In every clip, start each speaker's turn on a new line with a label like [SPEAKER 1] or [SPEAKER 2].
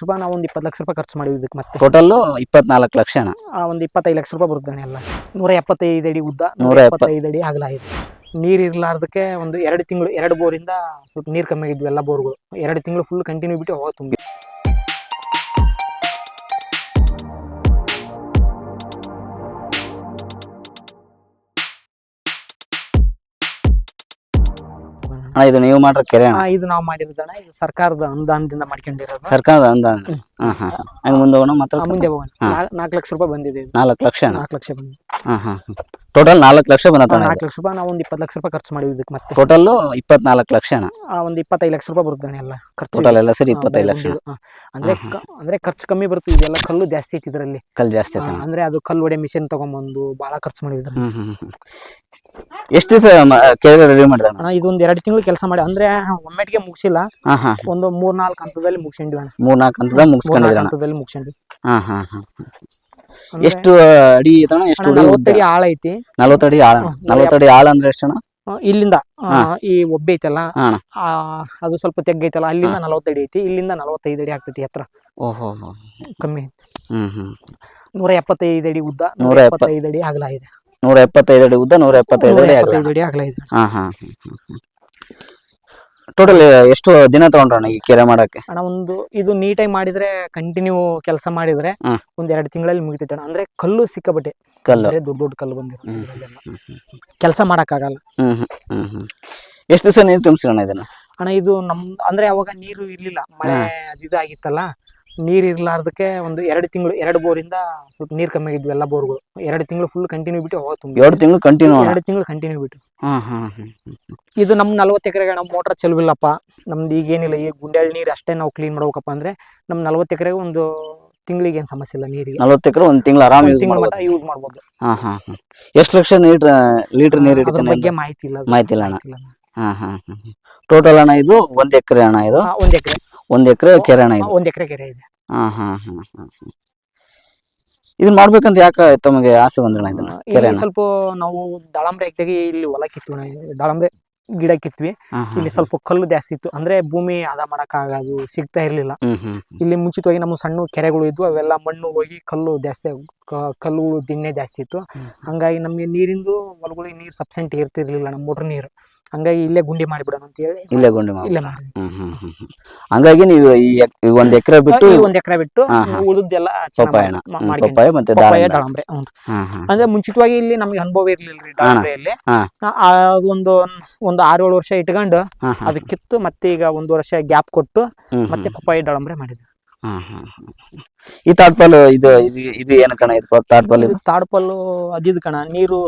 [SPEAKER 1] ಸುಬಾ ನಾವು ಒಂದು ಇಪ್ಪತ್ತು ಲಕ್ಷ ರೂಪಾಯಿ ಖರ್ಚು ಮಾಡಿವಿ ಇದಕ್ಕೆ ಮತ್ತೆ.
[SPEAKER 2] ಟೋಟಲ್ ಇಪ್ಪತ್ನಾಲ್ಕು ಲಕ್ಷ ಅಣ್ಣ.
[SPEAKER 1] ಆ, ಒಂದು ಇಪ್ಪತ್ತೈದು ಲಕ್ಷ ರೂಪಾಯಿ ಬರುತ್ತೆ ಎಲ್ಲ. ನೂರ ಎಪ್ಪತ್ತೈದು ಅಡಿ ಉದ್ದ
[SPEAKER 2] ನೂರ
[SPEAKER 1] ನೂರ
[SPEAKER 2] ಎಪ್ಪತ್-
[SPEAKER 1] ಎಪ್ಪತ್ತೈದು ಅಡಿ ಅಗಲ ಇದೆ. ನೀರು ಇರಲಾರ್ದಕ್ಕೆ ಒಂದು ಎರಡು ತಿಂಗಳು ಎರಡು ಬೋರಿಂದ ಸ್ವಲ್ಪ ನೀರು ಕಮ್ಮಿ ಆಗಿದ್ವು ಎಲ್ಲ ಬೋರ್ಗಳು. ಎರಡು ತಿಂಗಳು ಫುಲ್ ಕಂಟಿನ್ಯೂ ಬಿಟ್ಟು ಹೋಗ ತುಂಬಿ.
[SPEAKER 2] ಇದು ನೀವು ಮಾಡ್ರ ಕೆರೆ ಅಣ್ಣ
[SPEAKER 1] ಇದು ನಾವು ಮಾಡಿರೋದಣ್ಣ. ಇದು ಸರ್ಕಾರದ ಅನುದಾನದಿಂದ ಮಾಡ್ಕೊಂಡಿರೋದು.
[SPEAKER 2] ಸರ್ಕಾರದ ಅನುದಾನ ಹಾ ಹಾ. ಹಂಗೆ ಮುಂದೆ ಹೋಗೋಣ ಮಾತ್ರ
[SPEAKER 1] ಮುಂದೆ ಹೋಗೋಣ. ನಾಲ್ಕು ಲಕ್ಷ ರೂಪಾಯಿ ಬಂದಿದೆ
[SPEAKER 2] ನಾಲ್ಕು ಲಕ್ಷ
[SPEAKER 1] ನಾಲ್ಕು ಲಕ್ಷ ಬಂದಿದೆ.
[SPEAKER 2] ಹಾ ಹಾ. ಟೋಟಲ್ ನಾಲ್ಕು ಲಕ್ಷ ಬಂದ
[SPEAKER 1] ನಾಲ್ಕು ಲಕ್ಷ ರೂಪಾಯಿ ನಾವು ಒಂದು ಇಪ್ಪತ್ತು ಲಕ್ಷ ರೂಪಾಯಿ ಖರ್ಚು ಮಾಡಿವಿ ಇದಕ್ಕೆ ಮತ್ತೆ.
[SPEAKER 2] ಟೋಟಲ್ ಇಪ್ಪತ್ನಾಲ್ಕು ಲಕ್ಷ ಅಣ್ಣ
[SPEAKER 1] ಆ, ಒಂದು ಇಪ್ಪತ್ತೈದು ಲಕ್ಷ ರೂಪಾಯಿ ಬರುತ್ತೆ ಎಲ್ಲ ಖರ್ಚು.
[SPEAKER 2] ಟೋಟಲ್ ಎಲ್ಲ ಸರಿ ಇಪ್ಪತ್ತೈದು ಲಕ್ಷ.
[SPEAKER 1] ಅಂದ್ರೆ ಕ- ಅಂದ್ರೆ ಖರ್ಚು ಕಮ್ಮಿ ಬರುತ್ತೆ ಇದೆಲ್ಲ ಕಲ್ಲು ಜಾಸ್ತಿ ಐತಿ ಇದರಲ್ಲಿ.
[SPEAKER 2] ಕಲ್ ಜಾಸ್ತಿ ಆಯ್ತು ಅಣ್ಣ
[SPEAKER 1] ಅಂದ್ರೆ ಅದು ಕಲ್ಲು ಒಡೆ ಮಿಷನ್ ತಗೊಂಬಂದು ಬಹಳ ಖರ್ಚು ಮಾಡಿದ್ರು
[SPEAKER 2] ಹ್ಮ್ ಹ್ಮ್ ಹ್ಮ್ ಎಷ್ಟು ದಿವಸ ರೆಡಿ ಮಾಡಿದ ಅಣ್ಣ
[SPEAKER 1] ಅಣ್ಣ ಇದು ಒಂದ್ ಎರಡು ತಿಂಗಳು ಕೆಲಸ ಮಾಡಿ ಅಂದ್ರೆ ಒಮ್ಮೆಟ್ಗೆ ಮುಗಿಸಿಲ್ಲ.
[SPEAKER 2] ಹಾ ಹಾ.
[SPEAKER 1] ಒಂದು ಮೂರ್ ನಾಲ್ಕು ಹಂತದಲ್ಲಿ ಅಣ್ಣ
[SPEAKER 2] ಮೂರ್ನಾಲ್ಕು ಹಂತದಲ್ಲಿ
[SPEAKER 1] ಮೂರ್ ನಾಲ್ಕು ಹಂತದಲ್ಲಿ ಮುಗಿಸ್ಕೊಂಡ್ವಿ
[SPEAKER 2] ಹಾ ಹಾ ಹಾ. ಎಷ್ಟು ಅಡಿ ಐತಣ್ಣ ಎಷ್ಟು ಅಡಿ
[SPEAKER 1] ನಲವತ್ತಡಿ ಆಳ ಐತಿ.
[SPEAKER 2] ನಲವತ್ತಡಿ ಆಳ ನಲವತ್ತಡಿ ಆಳ ಅಂದ್ರೆ ಎಷ್ಟು
[SPEAKER 1] ಇಲ್ಲಿಂದ ಈ ಒಬ್ಬ ಐತಲ್ಲ ಆ, ಅದು ಸ್ವಲ್ಪ ತೆಗ್ಗೈತಲ್ಲ ಅಲ್ಲಿಂದ ನಲವತ್ತಡಿ ಐತಿ. ಇಲ್ಲಿಂದ ನಲವತ್ತೈದು ಅಡಿ ಆಗ್ತೈತಿ ಹತ್ರ.
[SPEAKER 2] ಓಹೋ
[SPEAKER 1] ಕಮ್ಮಿ.
[SPEAKER 2] ಹ್ಮ್ ಹ್ಮ್.
[SPEAKER 1] ನೂರ ಎಪ್ಪತ್ತೈದು ಅಡಿ ಉದ್ದ
[SPEAKER 2] ನೂರ
[SPEAKER 1] ನೂರ
[SPEAKER 2] ಎಪ್ಪತ್-
[SPEAKER 1] ಎಪ್ಪತ್ತೈದು ಅಡಿ ಆಗಲ ಇದೆ.
[SPEAKER 2] ನೂರ ಎಪ್ಪತ್ತೈದು ಅಡಿ ಉದ್ದ ನೂರ ಎಪ್ಪತ್ತೈದು ಅಡಿ ಆಗಲ
[SPEAKER 1] ಎಪ್ಪತ್ತೈದು ಅಡಿ ಅಗಲ ಇದೆ.
[SPEAKER 2] ಹಾ ಹಾ. ಟೋಟಲ್ ಎಷ್ಟು ದಿನ ತಗೊಂಡ್ರಣ್ಣ ಈ ಕೆರೆ ಮಾಡಕ್ಕೆ?
[SPEAKER 1] ಅಣ್ಣ ಒಂದು ಇದು ನೀಟಾಗಿ ಮಾಡಿದ್ರೆ ಕಂಟಿನ್ಯೂ ಕೆಲಸ ಮಾಡಿದ್ರೆ
[SPEAKER 2] ಹ್ಮ್.
[SPEAKER 1] ಒಂದ್ ಎರಡು ತಿಂಗಳಲ್ಲಿ ಮುಗಿತೈತೆ ಅಣ್ಣ ಅಂದ್ರೆ ಕಲ್ಲು ಸಿಕ್ಕಬಟ್ಟೆ
[SPEAKER 2] ಕಲ್ಲು.
[SPEAKER 1] ಬರೇ ದೊಡ್ಡ ದೊಡ್ಡ ಕಲ್ಲು
[SPEAKER 2] ಹ್ಮ್
[SPEAKER 1] ಕೆಲಸ ಮಾಡಕ್ಕಾಗಲ್ಲ.
[SPEAKER 2] ಹ್ಮ್ ಹ್ಮ್ ಹ್ಮ್ ಹ್ಮ್. ಎಷ್ಟು ದಿವಸ ನೀರು ಅಣ್ಣ ಇದನ್ನ?
[SPEAKER 1] ಅಣ್ಣ ಇದು ನಮ್ ಅಂದ್ರೆ ಅವಾಗ ನೀರು ಇರ್ಲಿಲ್ಲ. ಮಳೆ ಅದಿದು ಆಗಿತ್ತಲ್ಲ ನೀರ್ ಇರ್ಲಾರ್ದಕ್ಕೆ ಒಂದು ಎರಡು ತಿಂಗಳು ಎರಡು ಬೋರಿಂದ ಸ್ವಲ್ಪ ನೀರ್ ಕಮ್ಮಿ ಆಗಿದ್ವು ಎಲ್ಲ ಬೋರ್ಗಳು. ಎರಡು ತಿಂಗಳು ಫುಲ್ ಕಂಟಿನ್ಯೂ ಬಿಟ್ಟು ಹೋಗ ತುಂಬ
[SPEAKER 2] ಎರಡು ತಿಂಗಳು ಕಂಟಿನ್ಯೂ
[SPEAKER 1] ಎರಡು ತಿಂಗಳು ಕಂಟಿನ್ಯೂ ಬಿಟ್ಟು.
[SPEAKER 2] ಹಾ ಹಾ
[SPEAKER 1] ಇದು ನಮ್ ನಲ್ವತ್ತು ಎಕರೆಗೆ ನಮ್ಮ ಮೋಟರ್ ಚೆಲುವಿಲ್ಲಪ್ಪ. ನಮ್ದು ಈಗ ಏನಿಲ್ಲ ಈಗ ಗುಂಡಾಳ ನೀರು ಅಷ್ಟೇ ನಾವು ಕ್ಲೀನ್ ಮಾಡ್ಬೇಕಪ್ಪ ಅಂದ್ರೆ ನಮ್ ನಲ್ವತ್ತು ಎಕರೆಗೆ ಒಂದು ತಿಂಗಳಿಗೆ ಏನು ಸಮಸ್ಯೆ ಇಲ್ಲ ನೀರಿಗೆ.
[SPEAKER 2] ನಲ್ವತ್ತು ಎಕರೆ ಒಂದು ತಿಂಗಳು ಆರಾಮ ಯೂಸ್ ಮಾಡ್ಬೋದು.
[SPEAKER 1] ಯೂಸ್ ಮಾಡ್ಬೋದು.
[SPEAKER 2] ಹಾ ಹಾ ಹಾ. ಎಷ್ಟು ಲಕ್ಷ ಲೀಟ್ರ್ ಲೀಟರ್ ನೀರು ಇರುತ್ತೆ
[SPEAKER 1] ಬಗ್ಗೆ ಮಾಹಿತಿ ಇಲ್ಲ
[SPEAKER 2] ಮಾಹಿತಿ ಇಲ್ಲ ಅಣ್ಣ. ಹಾ ಹಾ ಟೋಟಲ್ ಅಣ್ಣ ಇದು ಒಂದ್ ಎಕರೆ ಅಣ್ಣ ಇದು?
[SPEAKER 1] ಒಂದು ಒಂದ್ ಎಕರೆ.
[SPEAKER 2] ಒಂದ್ ಎಕರೆ ಕೆರೆ ಅಣ್ಣ ಇದು?
[SPEAKER 1] ಒಂದ್ ಎಕರೆ ಕೆರೆ ಇದೆ.
[SPEAKER 2] ಹಾ ಹಾ ಹಾ ಹಾ ಹಾ. ಇದನ್ನ ಮಾಡ್ಬೇಕಂತ ಯಾಕೆ ತಮಗೆ ಆಸೆ ಬಂದ ಇದನ್ನ ಕೆರೆನ
[SPEAKER 1] ಸ್ವಲ್ಪ ನಾವು ದಾಳಂಬ್ರೆ ಹಾಕ್ದಾಗೆ ಇಲ್ಲಿ ಹೊಲ ಅಣ್ಣ. ದಾಳಂಬ್ರೆ ಗಿಡ ಕಿತ್ವಿ ಇಲ್ಲಿ ಸ್ವಲ್ಪ ಕಲ್ಲು ಜಾಸ್ತಿ ಇತ್ತು. ಅಂದ್ರೆ ಭೂಮಿ ಅದ ಮಾಡಕ್ ಆಗದು ಸಿಗ್ತಾ ಇರ್ಲಿಲ್ಲ. ಇಲ್ಲಿ ಮುಂಚಿತವಾಗಿ ನಮ್ಮ ಸಣ್ಣ ಕೆರೆಗಳು ಇದ್ವು ಅವೆಲ್ಲ ಮಣ್ಣು ಹೋಗಿ ಕಲ್ಲು ಜಾಸ್ತಿ ಕಲ್ಲುಗಳು ದಿಣ್ಣೆ ಜಾಸ್ತಿ ಇತ್ತು. ಹಂಗಾಗಿ ನಮಗೆ ನೀರಿಂದು ಹೊಲಗಳಿಗೆ ನೀರು ಸಬ್ಸೆಂಟ್ ಇರ್ತಿರ್ಲಿಲ್ಲ ನಮ್ಮ ಮೋಟರ್ ನೀರು. ಹಂಗಾಗಿ ಇಲ್ಲೇ ಗುಂಡಿ ಮಾಡಿಬಿಡೋಣ ಅಂತ ಹೇಳಿ
[SPEAKER 2] ಇಲ್ಲೇ ಗುಂಡಿ
[SPEAKER 1] ಇಲ್ಲೇ ಮಾಡಿ.
[SPEAKER 2] ಹಂಗಾಗಿ ನೀವು ಈ ಒಂದ್ ಎಕರೆ ಬಿಟ್ಟು
[SPEAKER 1] ಒಂದ್ ಎಕರೆ ಬಿಟ್ಟು. ಉಳಿದೆಲ್ಲ
[SPEAKER 2] ಪಪ್ಪಾಯ ಮತ್ತೆ.
[SPEAKER 1] ದಾಳಂಬ್ರೆ ಅಂದ್ರೆ ಮುಂಚಿತವಾಗಿ ಇಲ್ಲಿ ನಮ್ಗೆ ಅನುಭವ ಇರ್ಲಿಲ್ರಿ ದಾಳಂಬ್ರೆಯಲ್ಲಿ ಅದೊಂದು ಒಂದು ಒಂದು ಆರು ಏಳು ವರ್ಷ ಇಟ್ಕೊಂಡು ಅದು ಕಿತ್ತು ಮತ್ತೆ ಈಗ ಒಂದು ವರ್ಷ ಗ್ಯಾಪ್ ಕೊಟ್ಟು ಮತ್ತೆ ಪಪ್ಪಾಯಿ ದಾಳಂಬ್ರೆ ಮಾಡಿದ್ವಿ.
[SPEAKER 2] ಈ ತಾಡ್ಪಲ್ಲು ಇದು ಇದು ಏನು ಕಣ ಇದು ತಾಡ್ಪಲ್ಲು ಇದು?
[SPEAKER 1] ತಾಡ್ಪಲ್ಲು ಅದಿದ್ ಕಣ ನೀರು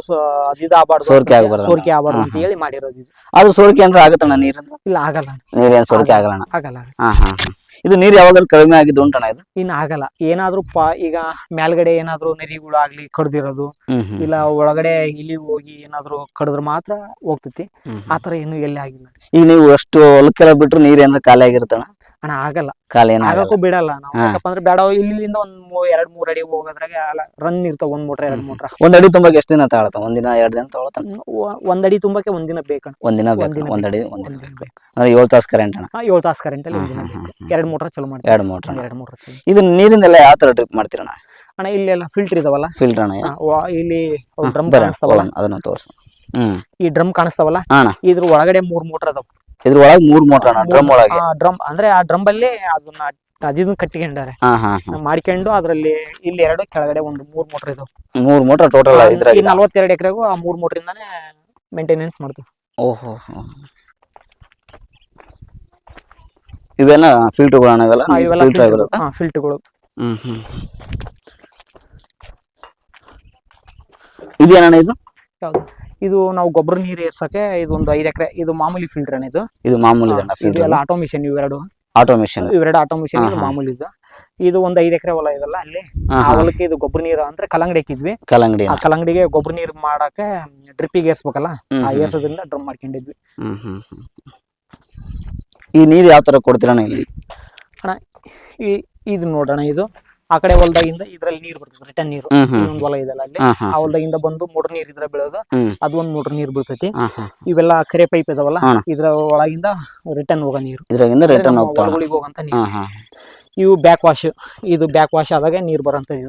[SPEAKER 1] ಅದಿದ್ ಆಗಬಾರ್ದು
[SPEAKER 2] ಸೋರ್ಕೆ ಆಗ್ಬಾರ್ದು ಅಂತ.
[SPEAKER 1] ಸೋರಿಕೆ ಆಗಬಾರ್ದು ಅಂತ ಹೇಳಿ ಮಾಡಿರೋದು ಇದು.
[SPEAKER 2] ಅದು ಸೋರಿಕೆ ಅಂದ್ರೆ ಆಗತ್ತಣ್ಣ ನೀರು
[SPEAKER 1] ಇಲ್ಲ ಆಗಲ್ಲ.
[SPEAKER 2] ನೀರೇನ್ ಸೋರಿಕೆ ಆಗಲ್ಲ
[SPEAKER 1] ಆಗಲ್ಲ
[SPEAKER 2] ಹಾ ಹಾ. ಇದು ನೀರು ಯಾವಾಗಲೂ ಕಡಿಮೆ ಆಗಿದ್ದು ಉಂಟಣ ಇದು?
[SPEAKER 1] ಇನ್ನು ಆಗಲ್ಲ. ಏನಾದ್ರೂ ಪ ಈಗ ಮೇಲ್ಗಡೆ ಏನಾದ್ರೂ ನರಿಗಳು ಆಗ್ಲಿ ಕಡ್ದಿರೋದು ಇಲ್ಲ ಒಳಗಡೆ ಇಲಿ ಹೋಗಿ ಏನಾದ್ರೂ ಕಡಿದ್ರೆ ಮಾತ್ರ ಹೋಗ್ತೈತಿ. ಆತರ ಏನು ಎಲ್ಲಿ ಆಗಿಲ್ಲ.
[SPEAKER 2] ಈಗ ನೀವು ಅಷ್ಟು ಹೊಲಕ್ಕೆಲ್ಲ ಬಿಟ್ರು ನೀರ್ ಏನಾರ ಖಾಲಿ ಆಗಿರುತ್ತಣ್ಣ?
[SPEAKER 1] ಅಣ್ಣ ಆಗಲ್ಲ. ಆಗಕ್ಕೂ ಬಿಡಲ್ಲ ನಾವು. ಯಾಕಪ್ಪ ಅಂದ್ರೆ ಬೇಡ ಇಲ್ಲಿಂದ ಒಂದ್ ಎರಡ್ ಮೂರ್ ಅಡಿ ಹೋಗೋದ್ರಾಗ ರನ್ ಇರ್ತಾವ ಒಂದ್ ಮೂಟ್ರ ಎರಡ್ ಮೂಟ್ರ.
[SPEAKER 2] ಒಂದ್ ಅಡಿ ತುಂಬಾಕ್ ಎಷ್ಟು ದಿನ ತಗೊಳತ್ತ ಒಂದಿನ ಎರಡ್ ದಿನ ತಗೊಳತ್ತ
[SPEAKER 1] ಒಂದ್ ಅಡಿ ತುಂಬಕ್ಕೆ ಒಂದಿನ ಬೇಕಣ್ಣ.
[SPEAKER 2] ಒಂದಿನ ಬೇಕು
[SPEAKER 1] ಒಂದಿನ
[SPEAKER 2] ಒಂದ್ ಅಡಿ
[SPEAKER 1] ಬೇಕು.
[SPEAKER 2] ಒಂದಿನ ಬೇಕು. ಅಂದ್ರೆ ಏಳು ತಾಸು ಕರೆಂಟ್ ಅಣ್ಣ?
[SPEAKER 1] ಏಳ್ ತಾಸು ಕರೆಂಟ್ ಅಲ್ಲಿ ಒಂದಿನ. ಎರಡ್ ಮೂಟ್ರ ಚಲೋ ಮಾಡಿ
[SPEAKER 2] ಎರಡ್ ಮೂಟ್ರ
[SPEAKER 1] ಎರಡ್ ಮೂಟ್ರ
[SPEAKER 2] ಇದು ನೀರಿಂದೆಲ್ಲ ಯಾವ ತರ ಟ್ರಿಪ್ ಮಾಡ್ತೀರಣ್ಣ?
[SPEAKER 1] ಅಣ್ಣ ಇಲ್ಲೆಲ್ಲ ಫಿಲ್ಟರ್ ಇದಾವಲ್ಲ?
[SPEAKER 2] ಫಿಲ್ಟರ್ ಅಣ್ಣ
[SPEAKER 1] ಇಲ್ಲಿ ಡ್ರಮ್ ಕಾಣಿಸ್ತಾವಲ್ಲ?
[SPEAKER 2] ಅದನ್ನ ತೋರ್ಸು. ಹ್ಮ್.
[SPEAKER 1] ಈ ಡ್ರಮ್ ಕಾಣಿಸ್ತಾವಲ್ಲ? ಇದ್ರ ಒಳಗಡೆ ಮೂರ್ ಮೋಟರ್ ಅದಾವ.
[SPEAKER 2] ಇದ್ರ ಒಳಗ್ ಮೂರ್ ಮೋಟರ್ ಅಣ್ಣ ಡ್ರಮ್ ಒಳಗೆ.
[SPEAKER 1] ಡ್ರಮ್ ಅಂದ್ರೆ ಆ ಡ್ರಮ್ ಅಲ್ಲಿ ಅದನ್ನ ಅದಿದನ್ನ ಕಟ್ಟಿಕೊಂಡಾರೆ
[SPEAKER 2] ಹಾ ಹಾ ಹಾ.
[SPEAKER 1] ಮಾಡ್ಕೊಂಡು ಅದ್ರಲ್ಲಿ ಇಲ್ಲಿ ಎರಡು ಕೆಳಗಡೆ ಒಂದು ಮೂರ್ ಮೋಟರ್ ಇದು.
[SPEAKER 2] ಮೂರ್ ಮೋಟರ್ ಟೋಟಲ್ ಇದ್ರಾಗ
[SPEAKER 1] ಈ ನಲ್ವತ್ತೆರಡು ಎಕರೆಗೂ ಆ ಮೂರ್ ಮೋಟರ್ ಇಂದಾನೆ ಮೇಂಟೆನೆನ್ಸ್ ಮಾಡ್ತೀವಿ.
[SPEAKER 2] ಓಹೋ ಇವೆಲ್ಲ ಫಿಲ್ಟರ್ಗಳು ಅಣ್ಣ ಇವೆಲ್ಲ?
[SPEAKER 1] ಆ, ಇವೆಲ್ಲ
[SPEAKER 2] ಫಿಲ್ಟರ್ ಹಾ
[SPEAKER 1] ಫಿಲ್ಟರ್ಗಳು
[SPEAKER 2] ಹ್ಮ್ ಹ್ಮ್. ಇದೇನಣ್ಣ ಇದು?
[SPEAKER 1] ಯಾವ್ದು? ಇದು ನಾವು ಗೊಬ್ಬರ ನೀರು ಏರ್ಸಕ್ಕೆ ಇದು ಒಂದು ಐದು ಎಕರೆ ಇದು ಮಾಮೂಲಿ ಫಿಲ್ಟರ್ ಇದು.
[SPEAKER 2] ಇದು ಮಾಮೂಲಿ
[SPEAKER 1] ಇದು
[SPEAKER 2] ಫಿಲ್ಟರ್
[SPEAKER 1] ಎಲ್ಲ ಆಟೋಮಿಷನ್ ಇವೆರಡು.
[SPEAKER 2] ಆಟೋಮೇಷನ್
[SPEAKER 1] ಇವೆರಡು ಆಟೋಮಿಷನ್ ಇದು ಮಾಮೂಲಿ ಇದು. ಇದು ಒಂದು ಐದು ಎಕರೆ ಹೊಲ ಇದಲ್ಲ ಅಲ್ಲಿ. ಆ ಹೊಲಕ್ಕೆ ಇದು ಗೊಬ್ಬರ ನೀರು ಅಂದ್ರೆ ಕಲ್ಲಂಗಡಿ ಹಾಕಿದ್ವಿ.
[SPEAKER 2] ಕಲ್ಲಂಗಡಿ
[SPEAKER 1] ಆ ಕಲ್ಲಂಗಡಿಗೆ ಗೊಬ್ಬರ ನೀರು ಮಾಡಕ್ಕೆ ಡ್ರಿಪ್ಪಿಗೆ ಏರ್ಸ್ಬೇಕಲ್ಲ ಆ. ಏರ್ಸೋದ್ರಿಂದ ಡ್ರಮ್ ಮಾಡ್ಕೊಂಡಿದ್ವಿ.
[SPEAKER 2] ಈ ನೀರು ಯಾವ ತರ ಕೊಡ್ತೀರಣ್ಣ ಇಲ್ಲಿ?
[SPEAKER 1] ಅಣ್ಣ ಈ ಇದು ನೋಡೋಣ ಇದು. ಆ ಕಡೆ ಹೊಲದಾಗಿಂದ ಇದ್ರಲ್ಲಿ ನೀರ್ ಬರ್ತದೆ ರಿಟರ್ನ್ ನೀರು. ಇನ್ನೊಂದು ಹೊಲ ಇದೆಲ್ಲ ಅಲ್ಲಿ. ಆ ಹೊಲದಾಗಿಂದ ಬಂದು ಮೋಟರ್ ನೀರ್ ಇದ್ರ ಬೀಳೋದು ಅದು ಒಂದು ಮೋಟರ್ ನೀರ್ ಬೀಳ್ತೈತಿ. ಇವೆಲ್ಲ ಕರೆ ಪೈಪ್ ಇದಾವಲ್ಲ ಇದ್ರ ಒಳಗಿಂದ ರಿಟರ್ನ್ ಹೋಗೋ ನೀರು.
[SPEAKER 2] ರಿಟರ್ನ್
[SPEAKER 1] ಹೋಗಂತ. ನೀರು. ಇವು ಬ್ಯಾಕ್ ವಾಶ್ ಇದು ಬ್ಯಾಕ್ ವಾಶ್ ಆದಾಗ ನೀರ್ ಬರೋಂಥದ್ದು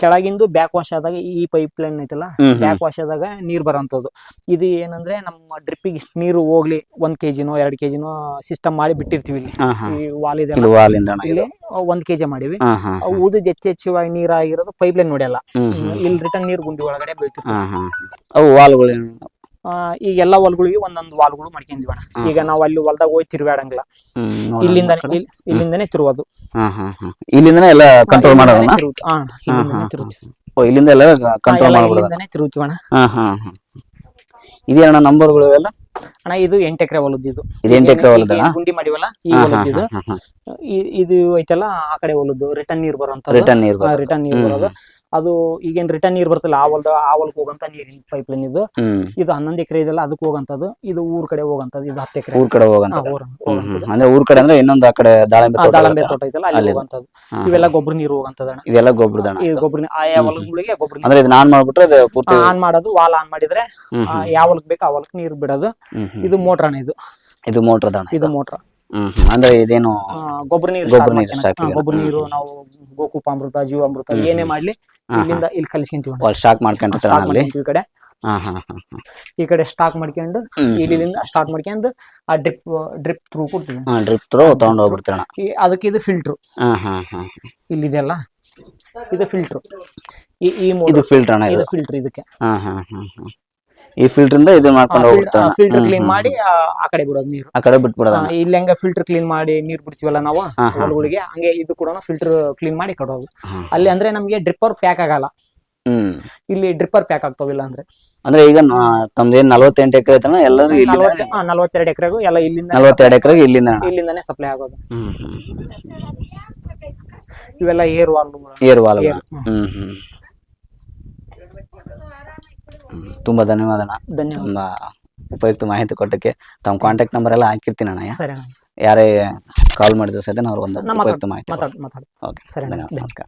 [SPEAKER 1] ಕೆಳಗಿಂದು ಬ್ಯಾಕ್ ವಾಶ್ ಆದಾಗ ಈ ಪೈಪ್ ಲೈನ್ ಐತಲ್ಲ. ಬ್ಯಾಕ್ ವಾಶ್ ಆದಾಗ ನೀರ್ ಬರೋಂಥದ್ದು. ಇದು ಏನಂದ್ರೆ ನಮ್ಮ ಡ್ರಿಪ್ಪಿಗೆ ಇಷ್ಟು ನೀರು ಹೋಗ್ಲಿ ಒಂದ್ ಕೆಜಿನೋ ಎರಡ್ ಕೆಜಿನೋ ಸಿಸ್ಟಮ್ ಮಾಡಿ ಬಿಟ್ಟಿರ್ತೀವಿ ಇಲ್ಲಿ. ಈ ವಾಲ್ ಇದೆ
[SPEAKER 2] ಇಲ್ಲಿ
[SPEAKER 1] ಒಂದ್ ಕೆಜಿ ಮಾಡಿವಿ.
[SPEAKER 2] ಹಾ
[SPEAKER 1] ಹೆಚ್ಚು ಉಳಿದ ಹೆಚ್ಚೆಚ್ಚುವಾಗಿ ನೀರಾಗಿರೋದು ಪೈಪ್ ಲೈನ್ ನೋಡಿಯಲ್ಲ
[SPEAKER 2] ಹ್ಮ್
[SPEAKER 1] ಇಲ್ಲಿ ರಿಟರ್ನ್ ನೀರು ಗುಂಡಿ ಒಳಗಡೆ
[SPEAKER 2] ಬೀಳ್ತಿರ್ತೀವಿ. ಅವು ವಾಲ್ಗಳು
[SPEAKER 1] ಈಗ ಎಲ್ಲಾ ಹೊಲ್ಗಳಿಗೆ ಒಂದೊಂದು ವಾಲ್ಗಳು ಮಾಡ್ಕೊಂಡಿವ ಅಣ್ಣ ಈಗ ನಾವು ಅಲ್ಲಿ ಹೊಲ್ದಾಗ ಹೋಗಿ ತಿರುಗಾಡಂಗಿಲ್ಲ ಇಲ್ಲಿಂದ. ಇಲ್ಲಿಂದನೇ ತಿರುವುದು.
[SPEAKER 2] ಇಲ್ಲಿಂದನೇ ಎಲ್ಲ ಕಂಟ್ರೋಲ್ ಮಾಡೋದನ್ನ?
[SPEAKER 1] ಇಲ್ಲಿಂದನೇ ತಿರುತ್ತೀವಿ
[SPEAKER 2] ಓ ಇಲ್ಲಿಂದ ಎಲ್ಲ ಕಂಟ್ರೋಲ್
[SPEAKER 1] ಎಲ್ಲ ಇಲ್ಲಿಂದನೇ ತಿರುಗ್ತೀವಿ ಅಣ್ಣ
[SPEAKER 2] ಹಾ ಹಾ ಹಾ. ಇದೇ ಅಣ್ಣ ನಂಬರ್ಗಳು ಇವೆಲ್ಲ?
[SPEAKER 1] ಅಣ್ಣ ಇದು ಎಂಟು ಎಕರೆ ಹೊಲದ್ದು ಇದು.
[SPEAKER 2] ಇದು ಎಂಟು ಎಕರೆ
[SPEAKER 1] ಹೊಲದ? ಗುಂಡಿ ಮಾಡಿವಲ್ಲ ಈ
[SPEAKER 2] ಹಾ ಹಾ
[SPEAKER 1] ಹೊಲದ್ದು ಇದು. ಇದು ಐತಲ್ಲ ಆ ಕಡೆ ಹೊಲದ್ದು ರಿಟರ್ನ್ ನೀರ್ ಬರುವಂತ
[SPEAKER 2] ರಿಟರ್ನ್ ನೀರು.
[SPEAKER 1] ರಿಟರ್ನ್ ನೀರ್ ಬರೋದು. ಅದು ಈಗೇನ್ ರಿಟರ್ನ್ ನೀರ್ ಬರ್ತಲ್ಲ ಆ ಹೊಲದ ಆ ಹೊಲಕ್ಕೆ ಹೋಗಂತ ನೀರಿನ ಪೈಪ್ ಲೈನ್ ಇದು. ಇದು ಹನ್ನೊಂದು ಎಕರೆ ಇದೆಲ್ಲ ಅದಕ್ಕೆ ಹೋಗಂತದ್ದು ಇದು ಊರ್ ಕಡೆ ಹೋಗಂತದ್ದು ಇದು ಹತ್ತು ಎಕರೆ.
[SPEAKER 2] ಊರ್ ಕಡೆ ಹೋಗಂತ. ಅಂದ್ರೆ ಊರ್ ಕಡೆ ಅಂದ್ರೆ ಇನ್ನೊಂದು ಆ ಕಡೆ ದಾಳಿಂಬೆ
[SPEAKER 1] ದಾಳಿಂಬೆ
[SPEAKER 2] ತೋಟ
[SPEAKER 1] ದಾಳಂಬೆ? ತೋಟ ಐತಲ್ಲ ಅಲ್ಲಿ. ಹೋಗಂತದ್ದು. ಇವೆಲ್ಲ ಗೊಬ್ಬರ ನೀರು ಹೋಗಂತದ
[SPEAKER 2] ಇದೆಲ್ಲ ಗೊಬ್ಬರದಣ
[SPEAKER 1] ಇದು ಗೊಬ್ಬರ ಆಯಾ ಹೊಲಗಳಿಗೆ ಗೊಬ್ಬರ
[SPEAKER 2] ಅಂದ್ರೆ ಇದು ಆನ್ ಮಾಡ್ಬಿಟ್ರೆ ಅದು ಪೂರ್ತಿ
[SPEAKER 1] ಆನ್ ಮಾಡೋದು ವಾಲ್ ಆನ್ ಮಾಡಿದ್ರೆ ಯಾವ ಹೊಲಕ್ ಬೇಕು ಆ ಹೊಲಕ್ ನೀರು ಬಿಡೋದು. ಇದು ಮೋಟರ್ ಅಣ್ಣ ಇದು.
[SPEAKER 2] ಇದು ಮೋಟರ್ ದಣ.
[SPEAKER 1] ಇದು ಮೋಟ್ರ್.
[SPEAKER 2] ಹ್ಮ್ ಹ್ಮ್. ಅಂದ್ರೆ ಇದೇನು
[SPEAKER 1] ಗೊಬ್ಬರ ನೀರು
[SPEAKER 2] ಗೊಬ್ಬರ
[SPEAKER 1] start
[SPEAKER 2] ನೀರು start
[SPEAKER 1] ಹಾ. ಗೊಬ್ಬರ. ನೀರು ನಾವು ಗೋಕುಪಾಮೃತ ಜೀವಾಮೃತ ಏನೇ ಮಾಡ್ಲಿ ಇಲ್ಲಿಂದ ಇಲ್ಲಿ ಕಲಿಸ್ಕೊಂತೀವಿ.
[SPEAKER 2] ಸ್ಟಾಕ್ ಮಾಡ್ಕೊಂಡಿರ್ತಾರ ಅಲ್ಲಿ
[SPEAKER 1] ಮಾಡ್ಕೊಂತೀವಿ ಈ ಕಡೆ
[SPEAKER 2] ಹಾ ಹಾ ಹಾ.
[SPEAKER 1] ಈ ಕಡೆ ಸ್ಟಾಕ್ ಮಾಡ್ಕೊಂಡು. ಇಲ್ಲಿಂದ ಸ್ಟಾರ್ಟ್ ಮಾಡ್ಕೊಂಡು ಆ ಡ್ರಿಪ್ ಡ್ರಿಪ್ ಥ್ರೂ ಕೊಡ್ತೀವಿ
[SPEAKER 2] ಹಾ ಡ್ರಿಪ್ ತ್ರೋ ತಗೊಂಡ್ ಹೋಗ್ಬಿಡ್ತೀರಣ
[SPEAKER 1] ಈ ಅದಕ್ಕೆ ಇದು ಫಿಲ್ಟ್ರು
[SPEAKER 2] ಹಾ ಹಾ ಹಾ
[SPEAKER 1] ಇಲ್ಲಿದೆಯಲ್ಲ ಇದು ಫಿಲ್ಟ್ರು ಈ ಈ
[SPEAKER 2] ಇದು ಫಿಲ್ಟರ್ ಅಣ್ಣ ಇದು
[SPEAKER 1] ಇದು ಫಿಲ್ಟರ್ ಇದಕ್ಕೆ
[SPEAKER 2] ಹಾ ಹಾ ಹಾ ಹಾ. ಈ ಫಿಲ್ಟರ್ ಇಂದ ಇದು ಮಾಡ್ಕೊಂಡು ಹೋಗ್ಬಿಡ್ತಾರ
[SPEAKER 1] ಫಿಲ್ಟರ್ ಕ್ಲೀನ್ ಮಾಡಿ ಆ ಕಡೆ ಬಿಡೋದು ನೀರು.
[SPEAKER 2] ಆ ಕಡೆ ಬಿಟ್ಟು
[SPEAKER 1] ಆ, ಇಲ್ಲಿ ಹೆಂಗ ಫಿಲ್ಟರ್ ಕ್ಲೀನ್ ಮಾಡಿ ನೀರ್ ಬಿಡ್ತೀವಲ್ಲ ನಾವು. ಹೊಲಗಳಿಗೆ ಹಂಗೆ ಇದು ಕೂಡ ಫಿಲ್ಟರ್ ಕ್ಲೀನ್ ಮಾಡಿ ಕಡೋದು ಅಲ್ಲಿ ಅಂದ್ರೆ ನಮಗೆ ಡ್ರಿಪ್ಪರ್ ಪ್ಯಾಕ್ ಆಗಲ್ಲ.
[SPEAKER 2] ಹ್ಮ್.
[SPEAKER 1] ಇಲ್ಲಿ ಡ್ರಿಪ್ಪರ್ ಪ್ಯಾಕ್ ಆಗ್ತಾವಿಲ್ಲ ಅಂದ್ರೆ.
[SPEAKER 2] ಅಂದ್ರೆ ಈಗ ತಮ್ದೇನ್ ನಲವತ್ತೆಂಟು ಎಕರೆ ಐತನ ಎಲ್ಲರೂ ಇಲ್ಲಿ
[SPEAKER 1] ನಲವತ್ತೆರಡು ಎಕರೆಗೂ ಎಲ್ಲ ಇಲ್ಲಿಂದ
[SPEAKER 2] ನಲವತ್ತೆರಡು ಎಕರೆಗೂ ಇಲ್ಲಿಂದ.
[SPEAKER 1] ಇಲ್ಲಿಂದಾನೆ ಸಪ್ಲೈ ಆಗೋದು. ಇವೆಲ್ಲ ಏರ್ ವಾಲ್
[SPEAKER 2] ಏರ್ ವಾಲ್
[SPEAKER 1] ಹ್ಮ್
[SPEAKER 2] ಹ್ಮ್. ತುಂಬಾ ಧನ್ಯವಾದ ಅಣ್ಣ
[SPEAKER 1] ಧನ್ಯವಾದ.
[SPEAKER 2] ತುಂಬಾ ಉಪಯುಕ್ತ ಮಾಹಿತಿ ಕೊಟ್ಟಕ್ಕೆ ತಮ್ಮ ಕಾಂಟ್ಯಾಕ್ಟ್ ನಂಬರ್ ಎಲ್ಲ ಹಾಕಿರ್ತೀನಿ ಅಣ್ಣ
[SPEAKER 1] ಸರಿ ಅಣ್ಣ.
[SPEAKER 2] ಯಾರೇ ಕಾಲ್ ಮಾಡಿದ್ರು ಸಹಿತ ಅವ್ರು ಒಂದು ಉಪಯುಕ್ತ ಮಾಹಿತಿ
[SPEAKER 1] ಮಾತಾಡ್ ಮಾತಾಡ್.
[SPEAKER 2] ಓಕೆ
[SPEAKER 1] ಸರಿ ಅಣ್ಣ.
[SPEAKER 2] ಧನ್ಯವಾದ ನಮಸ್ಕಾರ.